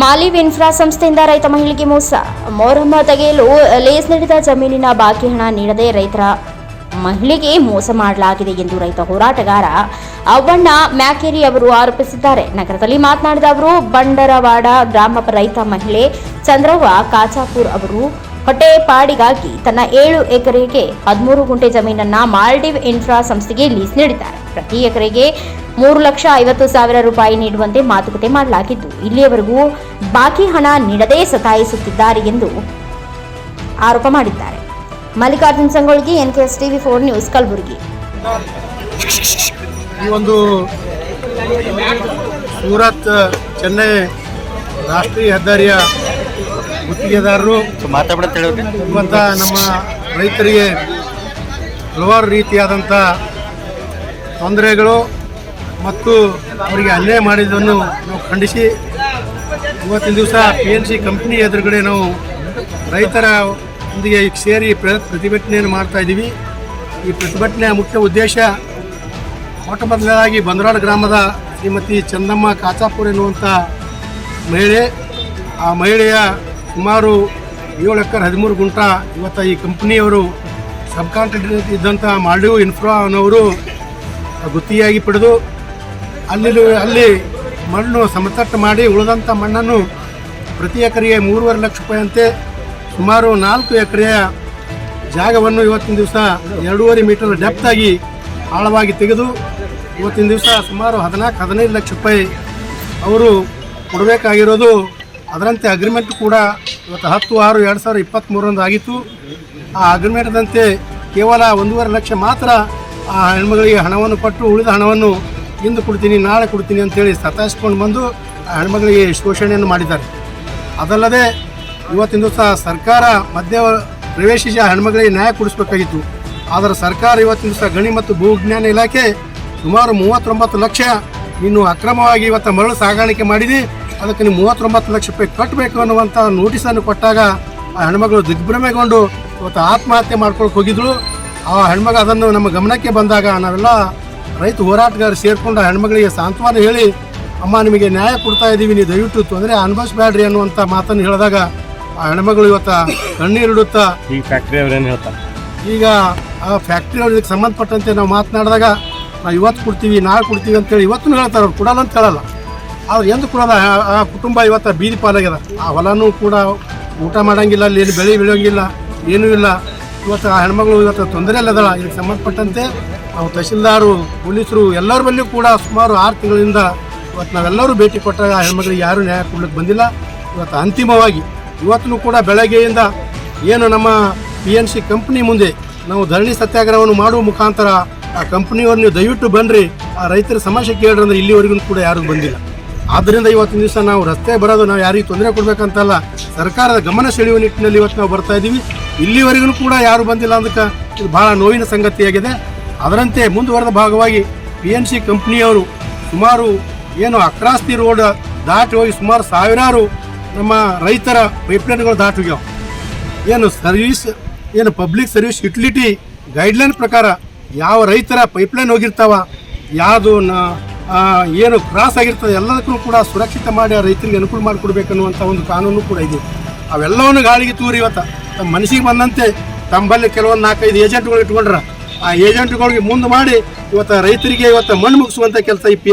ಮಾಲಿವ್ infra ಸಂಸ್ಥೆಯಿಂದ ರೈತ ಮಹಿಳೆಗೆ ಮೋಸ. ಮೊಹರಮ್ಮ ತೆಗೆಯಲು ಲೇಸ್ ನೀಡಿದ ಜಮೀನಿನ ಬಾಕಿ ಹಣ ನೀಡದೆ ರೈತರ ಮಹಿಳೆಗೆ ಮೋಸ ಮಾಡಲಾಗಿದೆ ಎಂದು ರೈತ ಹೋರಾಟಗಾರ ಅವ್ವಣ್ಣ ಮ್ಯಾಕೇರಿ ಅವರು ಆರೋಪಿಸಿದ್ದಾರೆ. ನಗರದಲ್ಲಿ ಮಾತನಾಡಿದ ಅವರು, ಬಂಡರವಾಡ ಗ್ರಾಮ ರೈತ ಮಹಿಳೆ ಚಂದ್ರವ್ವ ಕಾಚಾಪುರ್ ಅವರು ಹೊಟ್ಟೆಪಾಡಿಗಾಗಿ ತನ್ನ ಏಳು ಎಕರೆಗೆ ಹದಿಮೂರು ಗುಂಟೆ ಜಮೀನನ್ನ ಮಾಲ್ಡೀವ್ ಇನ್ಫ್ರಾ ಸಂಸ್ಥೆಗೆ ಲೀಸ್ ನೀಡಿದ್ದಾರೆ. ಪ್ರತಿ ಎಕರೆಗೆ ಮೂರು ಲಕ್ಷ ಐವತ್ತು ಸಾವಿರ ರೂಪಾಯಿ ನೀಡುವಂತೆ ಮಾತುಕತೆ ಮಾಡಲಾಗಿತ್ತು ಇಲ್ಲಿಯವರೆಗೂ ಬಾಕಿ ಹಣ ನೀಡದೇ ಸತಾಯಿಸುತ್ತಿದ್ದಾರೆ ಎಂದು ಆರೋಪ ಮಾಡಿದ್ದಾರೆ. Mallikarjun Sangolgi S TV four news Kalaburagi. ಈ ಒಂದು ಸೂರತ್ ಚೆನ್ನೈ ರಾಷ್ಟ್ರೀಯ ಹೆದ್ದಾರಿಯ ಗುತ್ತಿಗೆದಾರರು ಮಾತಾಡ್ತಾ ಹೇಳಿದ್ರಿ ನಮ್ಮ ರೈತರಿಗೆ ಹಲವಾರು ರೀತಿಯಾದಂಥ ತೊಂದರೆಗಳು ಮತ್ತು ಅವರಿಗೆ ಅನ್ಯಾಯ ಮಾಡಿದ್ದನ್ನು ನಾವು ಖಂಡಿಸಿ. ಇವತ್ತಿನ ದಿವಸ ಪಿ ಎನ್ ಸಿ ಕಂಪ್ನಿ ಎದುರುಗಡೆ ನಾವು ರೈತರ ಒಂದಿಗೆ ಸೇರಿ ಪ್ರ- ಪ್ರತಿಭಟನೆಯನ್ನು ಮಾಡ್ತಾ ಇದ್ದೀವಿ. ಈ ಪ್ರತಿಭಟನೆಯ ಮುಖ್ಯ ಉದ್ದೇಶ ಮೊಟ್ಟ ಮೊದಲನೇದಾಗಿ ಬಂದರಾಳ ಗ್ರಾಮದ ಶ್ರೀಮತಿ ಚಂದಮ್ಮ ಕಾಚಾಪುರ ಎನ್ನುವಂಥ ಮಹಿಳೆ. ಆ ಮಹಿಳೆಯ ಸುಮಾರು ಏಳು ಎಕರೆ ಹದಿಮೂರು ಗುಂಟ ಇವತ್ತು ಈ ಕಂಪ್ನಿಯವರು ಸಬ್ ಕಾಂಟ್ರಾಕ್ಟರ್ ಇದ್ದಂಥ ಮಾಲ್ಡೀವ್ ಇನ್ಫ್ರಾ ಅನ್ನೋರು ಗುತ್ತಿಗೆಯಾಗಿ ಪಡೆದು ಅಲ್ಲಿ ಅಲ್ಲಿ ಮಣ್ಣು ಸಮತಟ್ಟು ಮಾಡಿ ಉಳಿದಂಥ ಮಣ್ಣನ್ನು ಪ್ರತಿ ಎಕರೆಗೆ ಮೂರುವರೆ ಲಕ್ಷ ರೂಪಾಯಿಯಂತೆ ಸುಮಾರು ನಾಲ್ಕು ಎಕರೆಯ ಜಾಗವನ್ನು ಇವತ್ತಿನ ದಿವಸ ಎರಡೂವರೆ ಮೀಟರ್ ಡೆಪ್ತಾಗಿ ಆಳವಾಗಿ ತೆಗೆದು ಇವತ್ತಿನ ದಿವಸ ಸುಮಾರು ಹದಿನಾಲ್ಕು, ಹದಿನೈದು ಲಕ್ಷ ರೂಪಾಯಿ ಅವರು ಕೊಡಬೇಕಾಗಿರೋದು. ಅದರಂತೆ ಅಗ್ರಿಮೆಂಟ್ ಕೂಡ ಇವತ್ತು ಹತ್ತು, ಆರು, ಎರಡು ಸಾವಿರದ ಇಪ್ಪತ್ತ್ಮೂರರಂದು ಆಗಿತ್ತು. ಆ ಅಗ್ರಿಮೆಂಟ್ದಂತೆ ಕೇವಲ ಒಂದೂವರೆ ಲಕ್ಷ ಮಾತ್ರ ಆ ಹೆಣ್ಮಗಳಿಗೆ ಹಣವನ್ನು ಕೊಟ್ಟು ಉಳಿದ ಹಣವನ್ನು ಇಂದು ಕೊಡ್ತೀನಿ, ನಾಳೆ ಕೊಡ್ತೀನಿ ಅಂತೇಳಿ ಸತಾಯಿಸ್ಕೊಂಡು ಬಂದು ಆ ಹೆಣ್ಮಗಳಿಗೆ ಶೋಷಣೆಯನ್ನು ಮಾಡಿದ್ದಾರೆ. ಅದಲ್ಲದೆ ಇವತ್ತಿನ ದಿವಸ ಸರ್ಕಾರ ಮಧ್ಯ ಪ್ರವೇಶಿಸಿ ಆ ಹೆಣ್ಮಗಳಿಗೆ ನ್ಯಾಯ ಕೊಡಿಸ್ಬೇಕಾಗಿತ್ತು. ಆದರೆ ಸರ್ಕಾರ ಇವತ್ತಿನ ದಿವಸ ಗಣಿ ಮತ್ತು ಭೂವಿಜ್ಞಾನ ಇಲಾಖೆ ಸುಮಾರು ಮೂವತ್ತೊಂಬತ್ತು ಲಕ್ಷ ಇನ್ನು ಅಕ್ರಮವಾಗಿ ಇವತ್ತು ಮರಳು ಸಾಗಾಣಿಕೆ ಮಾಡಿದೆ. ಅದಕ್ಕೆ ನೀವು ಮೂವತ್ತೊಂಬತ್ತು ಲಕ್ಷ ರೂಪಾಯಿ ಕಟ್ಟಬೇಕು ಅನ್ನುವಂಥ ನೋಟಿಸನ್ನು ಕೊಟ್ಟಾಗ ಆ ಹೆಣ್ಮಗಳು ದಿಗ್ಭ್ರಮೆಗೊಂಡು ಇವತ್ತು ಆತ್ಮಹತ್ಯೆ ಮಾಡ್ಕೊಳಕ್ಕೆ ಹೋಗಿದ್ರು. ಆ ಹೆಣ್ಮಗ ಅದನ್ನು ನಮ್ಮ ಗಮನಕ್ಕೆ ಬಂದಾಗ ನಾವೆಲ್ಲ ರೈತ ಹೋರಾಟಗಾರ ಸೇರಿಕೊಂಡು ಹೆಣ್ಮಗಳಿಗೆ ಸಾಂತ್ವನ ಹೇಳಿ ಅಮ್ಮ ನಿಮಗೆ ನ್ಯಾಯ ಕೊಡ್ತಾ ಇದ್ದೀವಿ ನೀವು ದಯವಿಟ್ಟು ತೊಂದರೆ ಅನುಭವಿಸಬೇಡ್ರಿ ಅನ್ನುವಂಥ ಮಾತನ್ನು ಹೇಳಿದಾಗ ಆ ಹೆಣ್ಮಗಳು ಇವತ್ತು ಕಣ್ಣೀರಿಡುತ್ತಾ ಈ ಫ್ಯಾಕ್ಟ್ರಿ ಅವ್ರೇನು ಹೇಳ್ತಾರೆ? ಈಗ ಆ ಫ್ಯಾಕ್ಟ್ರಿ ಅವ್ರಿಗೆ ಸಂಬಂಧಪಟ್ಟಂತೆ ನಾವು ಮಾತನಾಡಿದಾಗ ನಾವು ಇವತ್ತು ಕೊಡ್ತೀವಿ ನಾಳೆ ಕೊಡ್ತೀವಿ ಅಂತೇಳಿ ಇವತ್ತು ಹೇಳ್ತಾರೆ ಅವ್ರು ಕೊಡಲ್ಲ ಅಂತ ಹೇಳಲ್ಲ. ಆದ್ರೆ ಎಂದು ಕೂಡ ಆ- ಆ ಕುಟುಂಬ ಇವತ್ತು ಬೀದಿ ಪಾಲಾಗ್ಯದ. ಆ ಹೊಲನೂ ಕೂಡ ಊಟ ಮಾಡೋಂಗಿಲ್ಲ ಅಲ್ಲಿ ಏನು ಬೆಳೆ ಬೆಳೆಯೋಂಗಿಲ್ಲ ಏನೂ ಇಲ್ಲ. ಇವತ್ತು ಆ ಹೆಣ್ಮಗಳು ಇವತ್ತು ತೊಂದರೆ ಇಲ್ಲದಳ. ಇದಕ್ಕೆ ಸಂಬಂಧಪಟ್ಟಂತೆ ನಾವು ತಹಶೀಲ್ದಾರು, ಪೊಲೀಸರು ಎಲ್ಲರ ಬಲ್ಲಿಯೂ ಕೂಡ ಸುಮಾರು ಆರು ತಿಂಗಳಿಂದ ಇವತ್ತು ನಾವೆಲ್ಲರೂ ಭೇಟಿ ಕೊಟ್ಟಾಗ ಆ ಹೆಣ್ಮಗಳಿಗೆ ಯಾರೂ ನ್ಯಾಯ ಕೊಡ್ಲಿಕ್ಕೆ ಬಂದಿಲ್ಲ. ಇವತ್ತು ಅಂತಿಮವಾಗಿ ಇವತ್ತು ಕೂಡ ಬೆಳಗ್ಗೆಯಿಂದ ಏನು ನಮ್ಮ ಪಿ ಎನ್ ಸಿ ಕಂಪ್ನಿ ಮುಂದೆ ನಾವು ಧರಣಿ ಸತ್ಯಾಗ್ರಹವನ್ನು ಮಾಡುವ ಮುಖಾಂತರ ಆ ಕಂಪ್ನಿಯವ್ರು ನೀವು ದಯವಿಟ್ಟು ಬನ್ನಿರಿ ಆ ರೈತರ ಸಮಸ್ಯೆ ಕೇಳ್ರಿ ಅಂದ್ರೆ ಇಲ್ಲಿವರೆಗೂ ಕೂಡ ಯಾರೂ ಬಂದಿಲ್ಲ. ಆದ್ದರಿಂದ ಇವತ್ತಿನ ದಿವಸ ನಾವು ರಸ್ತೆ ಬರೋದು ನಾವು ಯಾರಿಗೂ ತೊಂದರೆ ಕೊಡಬೇಕಂತಲ್ಲ. ಸರ್ಕಾರದ ಗಮನ ಸೆಳೆಯುವ ನಿಟ್ಟಿನಲ್ಲಿ ಇವತ್ತು ನಾವು ಬರ್ತಾ ಇದ್ದೀವಿ. ಇಲ್ಲಿವರೆಗೂ ಕೂಡ ಯಾರು ಬಂದಿಲ್ಲ ಅಂದಕ್ಕೆ ಇದು ಬಹಳ ನೋವಿನ ಸಂಗತಿಯಾಗಿದೆ. ಅದರಂತೆ ಮುಂದುವರೆದ ಭಾಗವಾಗಿ ಪಿ ಎನ್ ಸಿ ಕಂಪ್ನಿಯವರು ಸುಮಾರು ಏನು ಅಕ್ರಾಸ್ತಿ ರೋಡ್ ದಾಟಿ ಹೋಗಿ ಸುಮಾರು ಸಾವಿರಾರು ನಮ್ಮ ರೈತರ ಪೈಪ್ಲೈನ್ಗಳು ದಾಟಿ ಹೋಗ್ಯಾವ. ಏನು ಸರ್ವಿಸ್, ಏನು ಪಬ್ಲಿಕ್ ಸರ್ವಿಸ್ ಯುಟಿಲಿಟಿ ಗೈಡ್ಲೈನ್ ಪ್ರಕಾರ ಯಾವ ರೈತರ ಪೈಪ್ಲೈನ್ ಹೋಗಿರ್ತಾವ, ಯಾವುದು ಏನು ಕ್ರಾಸ್ ಆಗಿರ್ತದೆ ಎಲ್ಲದಕ್ಕೂ ಕೂಡ ಸುರಕ್ಷಿತ ಮಾಡಿ ಆ ರೈತರಿಗೆ ಅನುಕೂಲ ಮಾಡಿಕೊಡ್ಬೇಕನ್ನುವಂಥ ಒಂದು ಕಾನೂನು ಕೂಡ ಇದೆ. ಅವೆಲ್ಲವನ್ನು ಗಾಳಿಗೆ ತೂರಿ ಇವತ್ತು. ತಮ್ಮ ಮನಸ್ಸಿಗೆ ಬಂದಂತೆ ತಮ್ಮಲ್ಲಿ ಕೆಲವೊಂದು ನಾಲ್ಕೈದು ಏಜೆಂಟ್ಗಳು ಇಟ್ಕೊಂಡ್ರ. ಆ ಏಜೆಂಟ್ಗಳಿಗೆ ಮುಂದೆ ಮಾಡಿ ಇವತ್ತು ರೈತರಿಗೆ ಇವತ್ತು ಮಣ್ಣು ಮುಗಿಸುವಂಥ ಕೆಲಸ ಈ ಪಿ